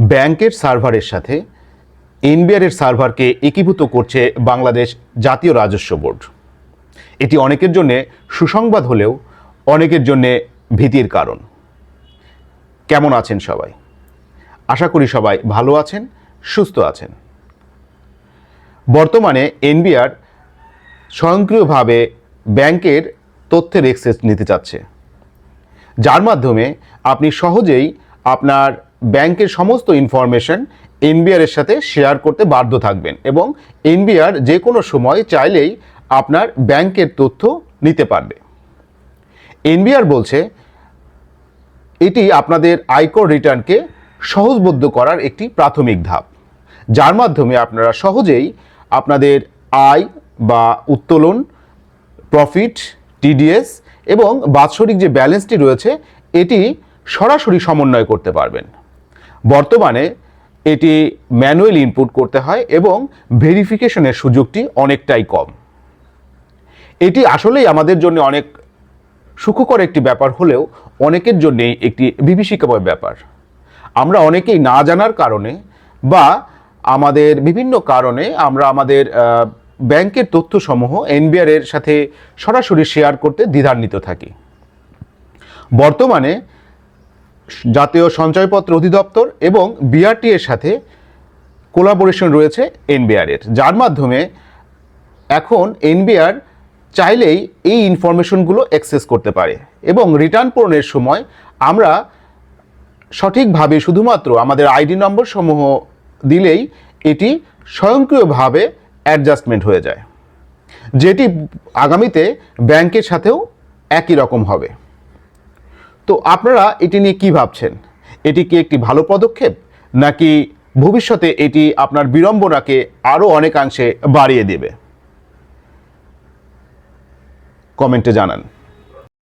ব্যাংকের সার্ভারের সাথে এনবিআরের সার্ভারকে একীভূত করছে বাংলাদেশ জাতীয় রাজস্ব বোর্ড। এটি অনেকের জন্যে সুসংবাদ হলেও অনেকের জন্যে ভীতির কারণ। কেমন আছেন সবাই? আশা করি সবাই ভালো আছেন, সুস্থ আছেন। বর্তমানে এনবিআর স্বয়ংক্রিয়ভাবে ব্যাংকের তথ্যের এক্সেস নিতে চাচ্ছে। যার মাধ্যমে আপনি সহজেই আপনার ব্যাংকের সমস্ত ইনফরমেশন এনবিআর এর সাথে শেয়ার করতে বাধ্য থাকবেন এবং এনবিআর যে কোনো সময় চাইলেই আপনার ব্যাংকের তথ্য নিতে পারবে। এনবিআর বলছে, এটি আপনাদের আয়কর রিটার্নকে সহজবদ্ধ করার একটি প্রাথমিক ধাপ। যার মাধ্যমে আপনারা সহজেই আপনাদের আয় বা উত্তোলন প্রফিট টিডিএস এবং বাৎসরিক যে ব্যালেন্সটি রয়েছে, এটি সরাসরি সমন্বয় করতে পারবেন। বর্তমানে এটি ম্যানুয়াল ইনপুট করতে হয় এবং ভেরিফিকেশনের সুযোগটি অনেকটাই কম। এটি আসলেই আমাদের জন্য অনেক সুখকর একটি ব্যাপার হলেও অনেকের জন্যেই একটি বিভীষিকাময় ব্যাপার। আমরা অনেকেই না জানার কারণে বা আমাদের বিভিন্ন কারণে আমরা আমাদের ব্যাংকের তথ্যসমূহ এনবিআর এর সাথে সরাসরি শেয়ার করতে দ্বিধান্বিত থাকি। বর্তমানে জাতীয় সঞ্চয়পত্র অধিদপ্তর এবং বিআরটি এর সাথে কোলাবোরেশন রয়েছে এনবিআর এর। যার মাধ্যমে এখন এনবিআর চাইলেই এই ইনফরমেশনগুলো অ্যাক্সেস করতে পারে এবং রিটার্ন পূরণের সময় আমরা সঠিকভাবে শুধুমাত্র আমাদের আইডি নম্বর সমূহ দিলেই এটি স্বয়ংক্রিয়ভাবে অ্যাডজাস্টমেন্ট হয়ে যায়। যেটি আগামীতে ব্যাংকের সাথেও একই রকম হবে। তো আপনারা এটি নিয়ে কি ভাবছেন? এটি কি একটি ভালো পদক্ষেপ? নাকি ভবিষ্যতে এটি আপনার বিড়ম্বনাকে আরও অনেকাংশে বাড়িয়ে দেবে? কমেন্টে জানান।